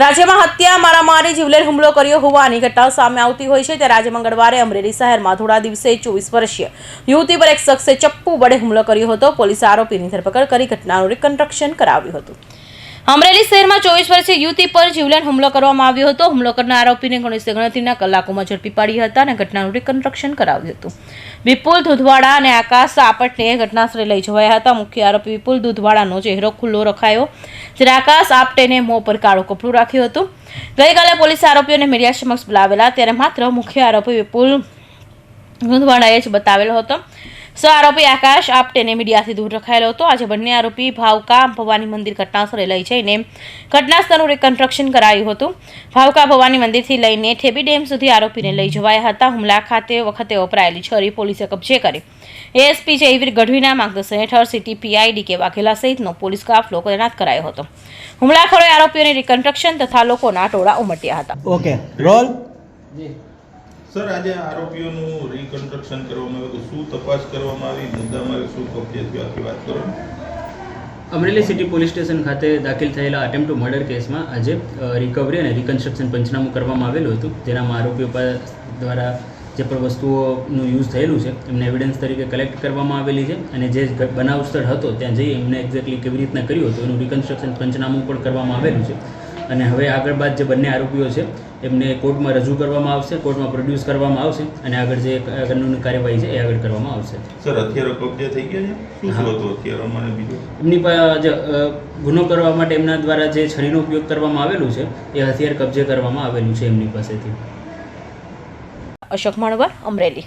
રાજ્યમાં હત્યા, મારામારી, જીવલેણ હુમલો કર્યો હોવાની ઘટના સામે આવતી હોય છે. ત્યારે આજે મંગળવારે અમરેલી શહેરમાં થોડા દિવસે ચોવીસ વર્ષીય યુવતી પર એક શખ્સે ચપ્પુ વડે હુમલો કર્યો હતો. પોલીસે આરોપીની ધરપકડ કરી ઘટનાનું રિકન્સ્ટ્રક્શન કરાવ્યું હતું. અમરેલી શહેરમાં ચોવીસ વર્ષીય યુવતી પર જીવલેણ હુમલો કરવામાં આવ્યો હતો. હુમલો કરનાર આરોપીને ગણેશ ગણતરીના કલાકોમાં ઝડપી પાડી હતા અને ઘટનાનું રિકન્સ્ટ્રક્શન કરાવ્યું હતું. વિપુલ દુધવાડા અને આકાશ આપટને ઘટનાસ્થળે લઈ જવાયા હતા. મુખ્ય આરોપી વિપુલ દુધવાડાનો ચહેરો ખુલ્લો રખાયો, જ્યારે આકાશ આપટેને મોં પર કાળું કપડું રાખ્યું હતું. ગઈકાલે પોલીસે આરોપીઓને મીડિયા સમક્ષ બોલાવેલા, ત્યારે માત્ર મુખ્ય આરોપી વિપુલ દુધવાડાએ જ બતાવેલો હતો. સ આરોપી આકાશ આપટેને મીડિયાથી દૂર રખાયેલો હતો. આજે બંને આરોપી ભાવકા ભવાની મંદિર ઘટનાસ્થળે લઈ જઈને ઘટનાસ્થળનું રિકન્સ્ટ્રક્શન કરાયું હતું. ભાવકા ભવાની મંદિરથી લઈને ઠેબી ડેમ સુધી આરોપીને લઈ જવાયા હતા. હુમલા ખાતે વખતે વપરાયેલી છરી પોલીસે કબજે કરી. એએસપી જયવીર ગઢવીના માર્ગદર્શન હેઠળ સિટી પીઆઈ ડીકે વાઘેલા સહિતનો પોલીસ કાફલો તૈનાત કરાયો હતો. હુમલાખોરે આરોપીઓની રિકન્સ્ટ્રક્શન તથા લોકોના ટોળા ઉમટ્યા હતા. ઓકે રોલ સર, આજે આરોપીઓનું રિકન્સ્ટ્રક્શન કરવામાં આવ્યું શું તપાસ કરવામાં આવી? મુદ્દામાં શું કબજે વાત કરો. અમરેલી સિટી પોલીસ સ્ટેશન ખાતે દાખલ થયેલા અટેમ્પ ટુ મર્ડર કેસમાં આજે રિકવરી અને રિકન્સ્ટ્રક્શન પંચનામું કરવામાં આવેલું હતું. જેનામાં આરોપીઓ દ્વારા જે પણ વસ્તુઓનું યુઝ થયેલું છે, એમને એવિડન્સ તરીકે કલેક્ટ કરવામાં આવેલી છે. અને જે બનાવ સ્થળ હતો, ત્યાં જઈ એમને એક્ઝેક્ટલી કેવી રીતના કર્યું હતું, એનું રિકન્સ્ટ્રક્શન પંચનામું પણ કરવામાં આવેલું છે. અને હવે આગળ બાદ જે બંને આરોપીઓ છે એમને કોર્ટમાં રજૂ કરવામાં આવશે કોર્ટમાં પ્રોડ્યુસ કરવામાં આવશે અને આગળ જે કાનૂની કાર્યવાહી છે એ આગળ કરવામાં આવશે. સર હથિયારો કબજે થઈ ગયા છે? શું શું હતું હથિયારોમાં બીજું? એમની પાસે જે ગુનો કરવા માટે એમના દ્વારા જે છરીનો ઉપયોગ કરવામાં આવેલું છે એ હથિયાર કબજે કરવામાં આવેલું છે એમની પાસેથી. અશોક માણવા અમરેલી.